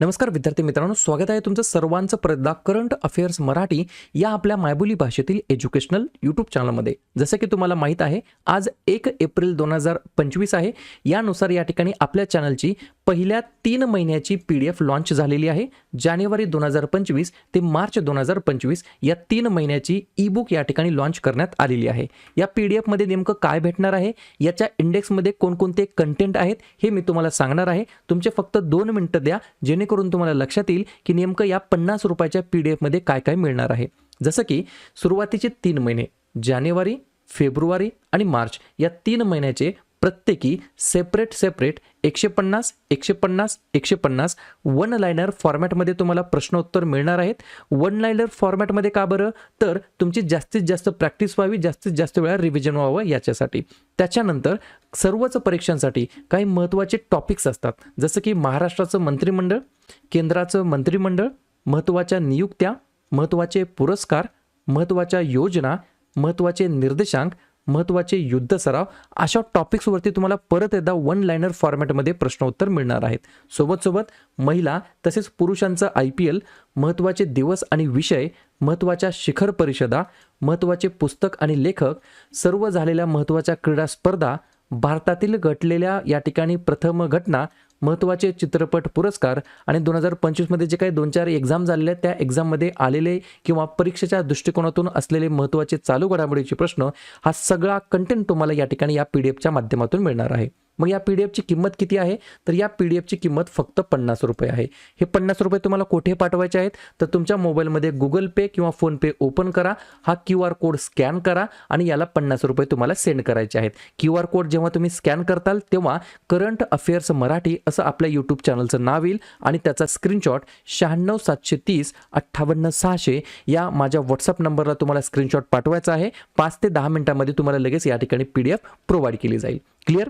नमस्कार विद्यार्थी मित्रांनो स्वागत आहे तुमचं सर्वांचं प्रदा करंट अफेअर्स मराठी या आपल्या मायबोली भाषेतील एज्युकेशनल यूट्यूब चॅनलमध्ये जसं की तुम्हाला माहीत आहे आज एक एप्रिल दोन हजार पंचवीस आहे. यानुसार या ठिकाणी आपल्या चॅनलची पहिल्या तीन महिन्याची पी डी एफ लॉन्च झालेली आहे. जानेवारी दोन हजार पंचवीस ते मार्च दोन हजार पंचवीस या तीन महिन्याची ई बुक या ठिकाणी लॉन्च करण्यात आलेली आहे. या पी डी एफमध्ये नेमकं काय भेटणार आहे? याच्या इंडेक्समध्ये कोणकोणते कंटेंट आहेत? हे मी तुम्हाला सांगणार आहे. तुमचे फक्त दोन मिनटं द्या जेणेकरून तुम्हाला लक्षात येईल की नेमकं या पन्नास रुपयाच्या पी डी एफमध्ये काय काय मिळणार आहे. जसं की सुरुवातीचे तीन महिने जानेवारी फेब्रुवारी आणि मार्च या तीन महिन्याचे प्रत्येकी सेपरेट सेपरेट एकशे पन्नास एकशे पन्नास एकशे पन्नास वन लायनर फॉर्मॅटमध्ये तुम्हाला प्रश्नोत्तर मिळणार आहेत. वन लायनर फॉर्मॅटमध्ये का बरं? तर तुमची जास्तीत जास्त प्रॅक्टिस व्हावी जास्तीत जास्त वेळा रिव्हिजन व्हावं याच्यासाठी. त्याच्यानंतर सर्वच परीक्षांसाठी काही महत्त्वाचे टॉपिक्स असतात. जसं की महाराष्ट्राचं मंत्रिमंडळ केंद्राचं मंत्रिमंडळ महत्त्वाच्या नियुक्त्या महत्त्वाचे पुरस्कार महत्त्वाच्या योजना महत्त्वाचे निर्देशांक महत्त्वाचे युद्ध सराव अशा टॉपिक्सवरती तुम्हाला परत एकदा वन लायनर फॉर्मॅटमध्ये प्रश्नोत्तर मिळणार आहेत. सोबत सोबत महिला तसेच पुरुषांचं आय पी एल महत्त्वाचे दिवस आणि विषय महत्त्वाच्या शिखर परिषदा महत्त्वाचे पुस्तक आणि लेखक सर्व झालेल्या महत्त्वाच्या क्रीडा स्पर्धा भारतातील घटलेल्या या ठिकाणी प्रथम घटना महत्त्वाचे चित्रपट पुरस्कार आणि दोन हजार पंचवीसमध्ये जे काही दोन चार एक्झाम झालेले आहेत त्या एक्झाममध्ये आलेले किंवा परीक्षेच्या दृष्टिकोनातून असलेले महत्त्वाचे चालू घडामोडीचे प्रश्न हा सगळा कंटेंट तुम्हाला या ठिकाणी या पी डी एफच्या माध्यमातून मिळणार आहे. मग या पी डी एफची किंमत किती आहे? तर या पी डी एफची किंमत फक्त पन्नास रुपये आहे. हे पन्नास रुपये तुम्हाला कुठे पाठवायचे आहेत? तर तुमच्या मोबाईलमध्ये गुगल पे किंवा फोनपे ओपन करा. हा क्यू आर कोड स्कॅन करा आणि याला पन्नास रुपये तुम्हाला सेंड करायचे आहेत. क्यू आर कोड जेव्हा तुम्ही स्कॅन करताल तेव्हा करंट अफेअर्स मराठी असं आपल्या यूट्यूब चॅनलचं नाव येईल आणि त्याचा स्क्रीनशॉट शहाण्णव सातशे तीस अठ्ठावन्न सहाशे या माझ्या व्हॉट्सअप नंबरला तुम्हाला स्क्रीनशॉट पाठवायचा आहे. पाच ते दहा मिनिटांमध्ये तुम्हाला लगेच या ठिकाणी पी डी एफ प्रोव्हाइड केली जाईल. क्लिअर